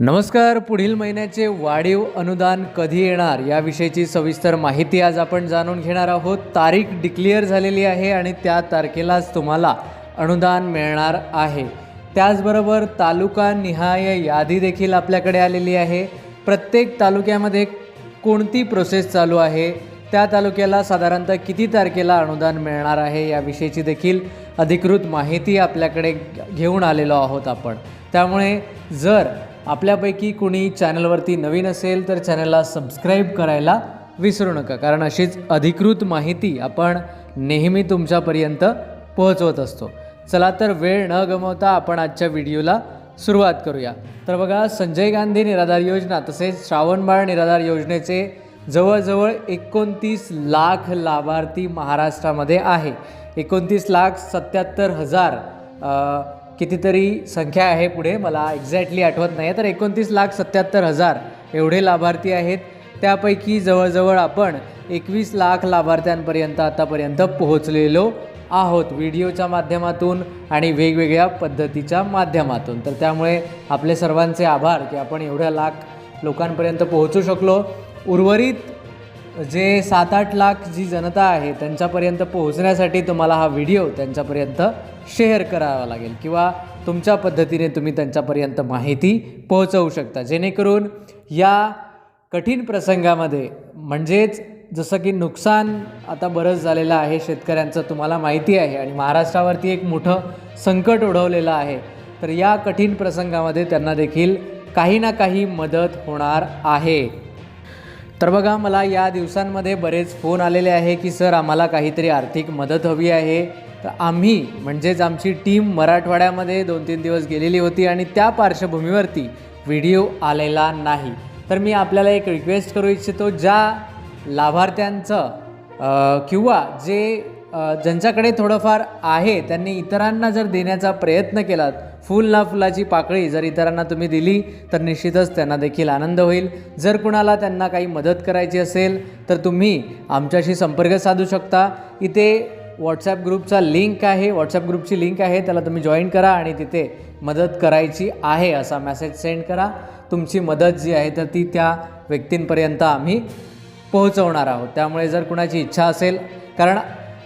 नमस्कार पुढील महिन्याचे वाढीव अनुदान कधी येणार याविषयीची सविस्तर माहिती आज आपण जाणून घेणार आहोत. तारीख डिक्लेअर झालेली आहे आणि त्या तारखेलाच तुम्हाला अनुदान मिळणार आहे. त्याचबरोबर तालुका निहाय यादी देखील आपल्याकडे आलेली आहे. प्रत्येक तालुक्यामध्ये कोणती प्रोसेस चालू आहे? त्या तालुक्याला साधारणतः किती तारखेला अनुदान मिळणार आहे याविषयीची देखील अधिकृत माहिती आपल्याकडे घेऊन आलेलो आहोत आपण. त्यामुळे जर आपल्यापैकी कुणी चॅनलवरती नवीन असेल तर चॅनलला सबस्क्राईब करायला विसरू नका. कारण अशीच अधिकृत माहिती आपण नेहमी तुमच्यापर्यंत पोहोचवत असतो. चला तर वेळ न गमावता आपण आजच्या व्हिडिओला सुरुवात करूया. तर बघा संजय गांधी निराधार योजना तसेच श्रावणबाळ निराधार योजनेचे जवळजवळ एकोणतीस लाख लाभार्थी महाराष्ट्रामध्ये आहे. एकोणतीस लाख सत्याहत्तर हजार कितीतरी संख्या आहे पुढे. मला एक्झॅक्टली आठवत नाही तर एकोणतीस लाख सत्याहत्तर हजार एवढे लाभार्थी आहेत. त्यापैकी जवळजवळ आपण एकवीस लाख लाभार्थ्यांपर्यंत आतापर्यंत पोहोचलेलो आहोत व्हिडिओच्या माध्यमातून आणि वेगवेगळ्या पद्धतीच्या माध्यमातून. तर त्यामुळे आपले सर्वांचे आभार की आपण एवढ्या लाख लोकांपर्यंत पोहोचू शकलो. उर्वरित जे सात आठ लाख जी जनता आहे त्यांच्यापर्यंत पोहोचण्यासाठी तुम्हाला हा व्हिडिओ त्यांच्यापर्यंत शेअर करावा लागेल किंवा तुमच्या पद्धतीने तुम्ही त्यांच्यापर्यंत माहिती पोहोचवू शकता. जेणेकरून या कठीण प्रसंगामध्ये म्हणजेच जसं की नुकसान आता बरंच झालेलं आहे शेतकऱ्यांचं तुम्हाला माहिती आहे आणि महाराष्ट्रावरती एक मोठं संकट ओढवलेलं आहे तर या कठीण प्रसंगामध्ये त्यांना देखील काही ना काही मदत होणार आहे. तर बघा मला या दिवसांमध्ये बरेच फोन आलेले आहे की सर आम्हाला काहीतरी आर्थिक मदत हवी आहे. तर आम्ही म्हणजेच आमची टीम मराठवाड्यामध्ये दोन तीन दिवस गेलेली होती आणि त्या पार्श्वभूमीवरती व्हिडिओ आलेला नाही. तर मी आपल्याला एक रिक्वेस्ट करू इच्छितो ज्या लाभार्थ्यांचं किंवा जे ज्यांच्याकडे थोडंफार आहे त्यांनी इतरांना जर देण्याचा प्रयत्न केलात फुल ना फुलाची पाकळी जर इतरांना तुम्ही दिली तर निश्चितच त्यांना देखील आनंद होईल. जर कुणाला त्यांना काही मदत करायची असेल तर तुम्ही आमच्याशी संपर्क साधू शकता. इथे व्हॉट्सॲप ग्रुपचा लिंक आहे. व्हॉट्सॲप ग्रुपची लिंक आहे. त्याला तुम्ही जॉईन करा आणि तिथे मदत करायची आहे असा मेसेज सेंड करा. तुमची मदत जी आहे तर ती त्या व्यक्तींपर्यंत आम्ही पोहोचवणार आहोत. त्यामुळे जर कुणाची इच्छा असेल कारण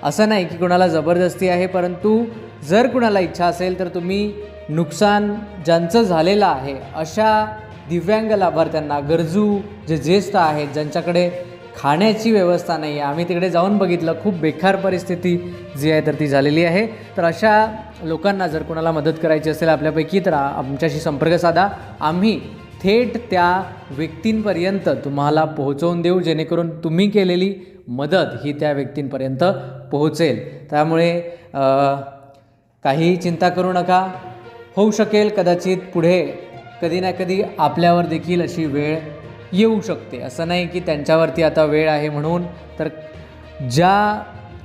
असं नाही की कुणाला जबरदस्ती आहे परंतु जर कुणाला इच्छा असेल तर तुम्ही नुकसान ज्यांचं झालेलं आहे अशा दिव्यांग लाभार्थ्यांना गरजू जे ज्येष्ठ आहेत ज्यांच्याकडे खाण्याची व्यवस्था नाही आहे. आम्ही तिकडे जाऊन बघितलं खूप बेकार परिस्थिती जी आहे तर ती झालेली आहे. तर अशा लोकांना जर कोणाला मदत करायची असेल आपल्यापैकी तर आमच्याशी संपर्क साधा. आम्ही थेट त्या व्यक्तींपर्यंत तुम्हाला पोहोचवून देऊ जेणेकरून तुम्ही केलेली मदत ही त्या व्यक्तींपर्यंत पोहोचेल. त्यामुळे काही चिंता करू नका. होऊ शकेल कदाचित पुढे कधी ना कधी आपल्यावर देखील अशी वेळ येऊ शकते. असं नाही की त्यांच्यावरती आता वेळ आहे म्हणून तर ज्या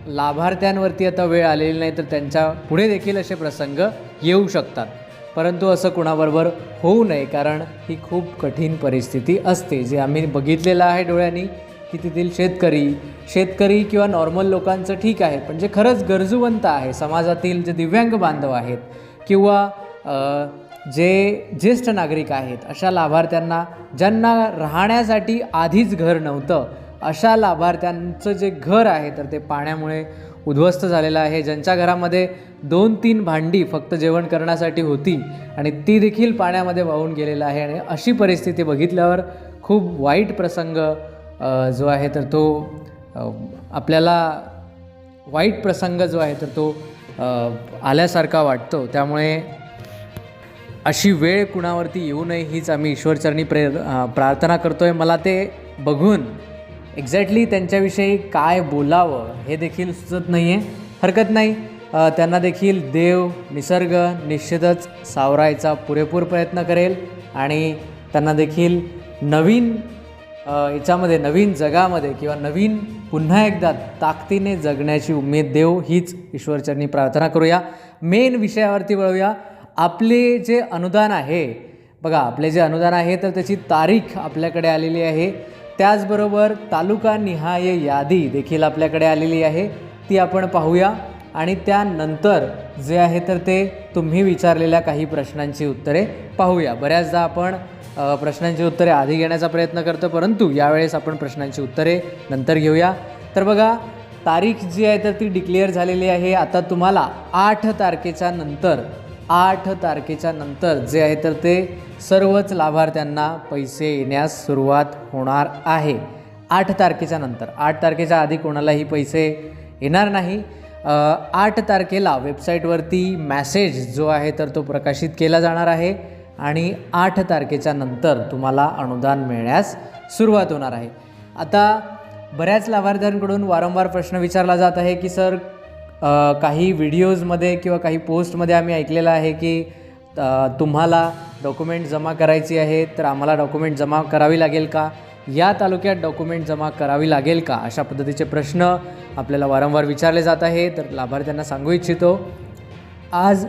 लाभार्थ्यांवरती आता वेळ आलेली नाही तर त्यांच्या पुढे देखील असे प्रसंग येऊ शकतात. परंतु असं कुणाबरोबर होऊ नये कारण ही खूप कठीण परिस्थिती असते. जे आम्ही बघितलेलं आहे डोळ्यांनी की तेथील शेतकरी शेतकरी किंवा नॉर्मल लोकांचं ठीक आहे पण जे खरंच गरजूवंत आहे समाजातील जे दिव्यांग बांधव आहेत किंवा जे ज्येष्ठ नागरिक आहेत अशा लाभार्थ्यांना ज्यांना राहण्यासाठी आधीच घर नव्हतं अशा लाभार्थ्यांचं जे घर आहे तर ते पाण्यामुळे उद्ध्वस्त झालेलं आहे. ज्यांच्या घरामध्ये दोन तीन भांडी फक्त जेवण करण्यासाठी होती आणि ती देखील पाण्यामध्ये वाहून गेलेलं आहे आणि अशी परिस्थिती बघितल्यावर खूप वाईट प्रसंग जो आहे तर तो आपल्याला वाईट प्रसंग जो आहे तर तो आल्यासारखा वाटतो. त्यामुळे अशी वेळ कुणावरती येऊ नये हीच आम्ही ईश्वरचरणी प्रे प्रार्थना करतो आहे मला ते बघून एक्झॅक्टली त्यांच्याविषयी काय बोलावं हे देखील सुचत नाही आहे हरकत नाही. त्यांना देखील देव निसर्ग निश्चितच सावरायचा पुरेपूर प्रयत्न करेल आणि त्यांना देखील नवीन याच्यामध्ये नवीन जगामध्ये किंवा नवीन पुन्हा एकदा ताकदीने जगण्याची उमेद देव हीच ईश्वरचरणी प्रार्थना करूया. मेन विषयावरती वळूया. आपले जे अनुदान आहे बघा आपले जे अनुदान आहे तर त्याची तारीख आपल्याकडे आलेली आहे. त्याचबरोबर तालुका निहाय यादी देखील आपल्याकडे आलेली आहे. ती आपण पाहूया. आणि त्यानंतर जे आहे तर ते तुम्ही विचारलेल्या काही प्रश्नांची उत्तरे पाहूया. बऱ्याचदा आपण प्रश्नांची उत्तरे आधी घेण्याचा प्रयत्न करतो परंतु यावेळेस आपण प्रश्नांची उत्तरे नंतर घेऊया. तर बघा तारीख जी आहे तर ती डिक्लेअर झालेली आहे. आता तुम्हाला आठ तारखेच्या नंतर आठ तारखेच्या नंतर जे आहे तर ते सर्वच लाभार्थ्यांना पैसे येण्यास सुरुवात होणार आहे. आठ तारखेच्या नंतर. आठ तारखेच्या आधी कोणालाही पैसे येणार नाही. आठ तारखेला वेबसाईटवरती मॅसेज जो आहे तर तो प्रकाशित केला जाणार आहे आणि आठ तारखेच्या नंतर तुम्हाला अनुदान मिळण्यास सुरुवात होणार आहे. आता बऱ्याच लाभार्थ्यांकडून वारंवार प्रश्न विचारला जात आहे की सर काही व्हिडिओजमध्ये किंवा काही पोस्टमध्ये आम्ही ऐकलेलं आहे की तुम्हाला डॉक्युमेंट जमा करायची आहे तर आम्हाला डॉक्युमेंट जमा करावी लागेल का? या तालुक्यात डॉक्युमेंट जमा करावी लागेल का? अशा पद्धतीचे प्रश्न आपल्याला वारंवार विचारले जात आहे तर लाभार्थ्यांना सांगू इच्छितो. आज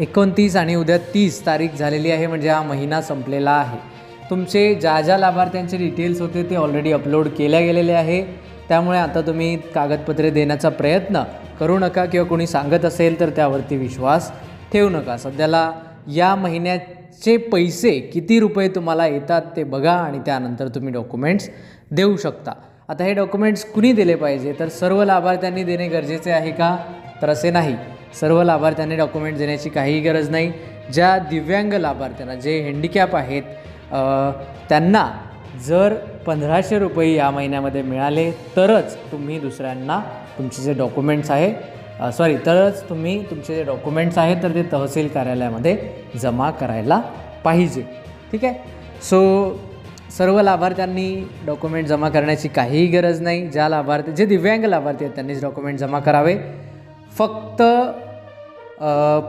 एकोणतीस आणि उद्या तीस तारीख झालेली आहे म्हणजे हा महिना संपलेला आहे. तुमचे ज्या ज्या लाभार्थ्यांचे डिटेल्स होते ते ऑलरेडी अपलोड केल्या गेलेले आहे. त्यामुळे आता तुम्ही कागदपत्रे देण्याचा प्रयत्न करू नका किंवा कोणी सांगत असेल तर त्यावरती विश्वास ठेवू नका. सध्याला या महिन्याचे पैसे किती रुपये तुम्हाला येतात ते बघा आणि त्यानंतर तुम्ही डॉक्युमेंट्स देऊ शकता. आता हे डॉक्युमेंट्स कुणी दिले पाहिजे? तर सर्व लाभार्थ्यांनी देणे गरजेचे आहे का? तर असे नाही. सर्व लाभार्थ्यांनी डॉक्युमेंट देण्याची काहीही गरज नाही. ज्या दिव्यांग लाभार्थ्यांना जे हँडिकॅप आहेत त्यांना जर पंधराशे रुपये या महिन्यामध्ये मिळाले तरच तुम्ही दुसऱ्यांना तुमचे जे डॉक्युमेंट्स आहे सॉरी तरच तुम्ही तुमचे जे डॉक्युमेंट्स आहेत तर ते तहसील कार्यालयामध्ये जमा करायला पाहिजे. ठीक आहे? सो सर्व लाभार्थ्यांनी डॉक्युमेंट जमा करण्याची काहीही गरज नाही. ज्या लाभार्थी जे दिव्यांग लाभार्थी आहेत त्यांनीच डॉक्युमेंट जमा करावे. फक्त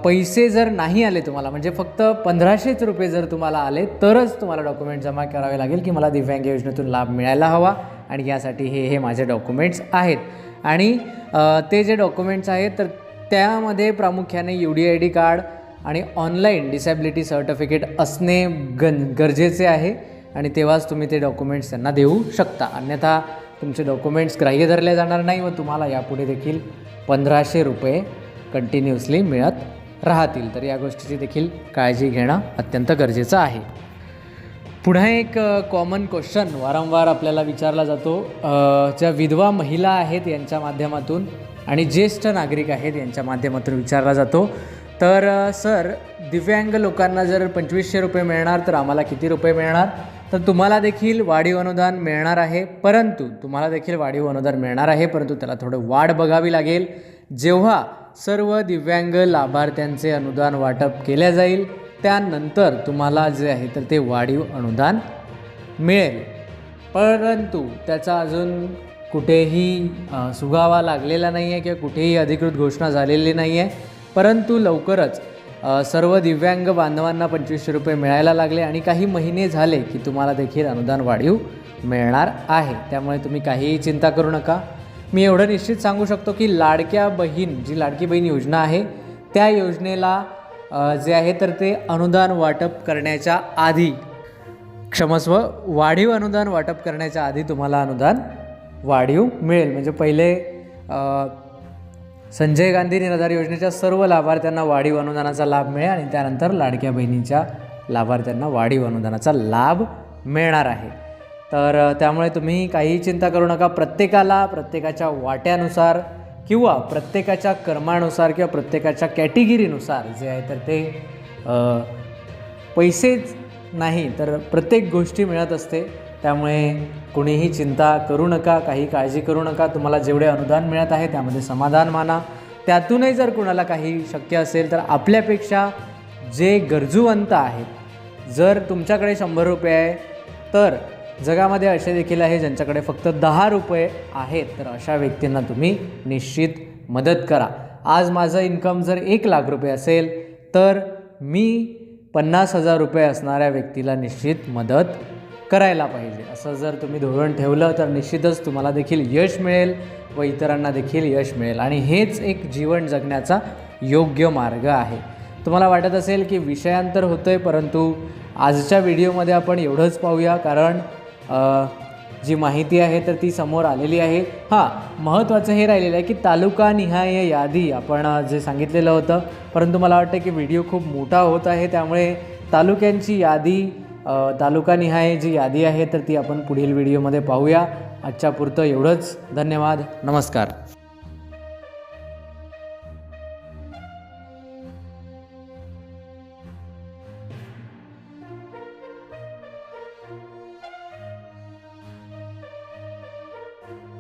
पैसे जर नाही आले तुम्हाला म्हणजे फक्त पंधराशेच रुपये जर तुम्हाला आले तरच तुम्हाला डॉक्युमेंट जमा करावे लागेल की मला दिव्यांग योजनेतून लाभ मिळायला हवा आणि यासाठी हे हे माझे डॉक्युमेंट्स आहेत. आणि ते जे डॉक्युमेंट्स आहेत तर त्यामध्ये प्रामुख्याने U D I D card आणि ऑनलाईन डिसॅबिलिटी सर्टिफिकेट असणे गन गरजेचे आहे. आणि तेव्हाच तुम्ही ते डॉक्युमेंट्स त्यांना देऊ शकता. अन्यथा तुमचे डॉक्युमेंट्स ग्राह्य धरले जाणार नाही व तुम्हाला यापुढे देखील पंधराशे रुपये कंटिन्युअसली मिळत राहतील. तर या गोष्टीची देखील काळजी घेणं अत्यंत गरजेचं आहे. पुन्हा एक कॉमन क्वेश्चन वारंवार आपल्याला विचारला जातो. ज्या विधवा महिला आहेत यांच्या माध्यमातून आणि ज्येष्ठ नागरिक आहेत यांच्या माध्यमातून विचारला जातो. तर सर दिव्यांग लोकांना जर पंचवीसशे रुपये मिळणार तर आम्हाला किती रुपये मिळणार? तर तुम्हाला देखील वाढीव अनुदान मिळणार आहे परंतु तुम्हाला देखील वाढीव अनुदान मिळणार आहे परंतु त्याला थोडं वाढ बघावी लागेल. जेव्हा सर्व दिव्यांग लाभार्थ्यांचे अनुदान वाटप केल्या जाईल. त्यानंतर तुम्हाला जे आहे तर ते वाढीव अनुदान मिळेल. परंतु त्याचा अजून कुठेही सुगावा लागलेला नाही आहे किंवा कुठेही अधिकृत घोषणा झालेली नाही आहे परंतु लवकरच सर्व दिव्यांग बांधवांना पंचवीसशे रुपये मिळायला लागले आणि काही महिने झाले की तुम्हाला देखील अनुदान वाढीव मिळणार आहे. त्यामुळे तुम्ही काहीही चिंता करू नका. मी एवढं निश्चित सांगू शकतो की लाडक्या बहीण जी लाडकी बहीण योजना आहे त्या योजनेला जे आहे तर ते अनुदान वाटप करण्याच्या आधी क्षमस्व वाढीव अनुदान वाटप करण्याच्या आधी तुम्हाला अनुदान वाढीव मिळेल. म्हणजे पहिले संजय गांधी निराधार योजनेच्या सर्व लाभार्थ्यांना वाढीव अनुदानाचा लाभ मिळेल आणि त्यानंतर लाडक्या बहिणीच्या लाभार्थ्यांना वाढीव अनुदानाचा लाभ मिळणार आहे. तर त्यामुळे तुम्ही काहीही चिंता करू नका. प्रत्येकाला प्रत्येकाच्या वाट्यानुसार किंवा प्रत्येकाच्या कर्मानुसार किंवा प्रत्येकाच्या कॅटेगिरीनुसार जे आहे तर ते पैसेच नाही तर प्रत्येक गोष्टी मिळत असते. त्यामुळे कुणीही चिंता करू नका काही काळजी करू नका. तुम्हाला जेवढे अनुदान मिळत आहे त्यामध्ये समाधान माना. त्यातूनही जर कुणाला काही शक्य असेल तर आपल्यापेक्षा जे गरजूवंत आहेत जर तुमच्याकडे शंभर रुपये आहे तर जगामध्ये असे देखील आहे ज्यांच्याकडे फक्त दहा रुपये आहेत तर अशा व्यक्तींना तुम्ही निश्चित मदत करा. आज माझं इन्कम जर एक लाख रुपये असेल तर मी पन्नास हजार रुपये असणाऱ्या व्यक्तीला निश्चित मदत करायला पाहिजे. असं जर तुम्ही धोरण ठेवलं तर निश्चितच तुम्हाला देखील यश मिळेल व इतरांना देखील यश मिळेल. आणि हेच एक जीवन जगण्याचा योग्य मार्ग आहे. तुम्हाला वाटत असेल की विषयांतर होतं आहे परंतु आजच्या व्हिडिओमध्ये आपण एवढंच पाहूया कारण जी माहिती आहे तर ती समोर आलेली आहे. हां महत्त्वाचं हे राहिलेलं आहे की तालुका निहाय यादी आपण जे सांगितलेलं होतं. परंतु मला वाटतं की व्हिडिओ खूप मोठा होत आहे त्यामुळे तालुक्यांची यादी तालुकानिहाय जी यादी आहे तर ती आपण पुढील व्हिडिओमध्ये पाहूया. आजच्या पुरतं एवढंच. धन्यवाद. नमस्कार.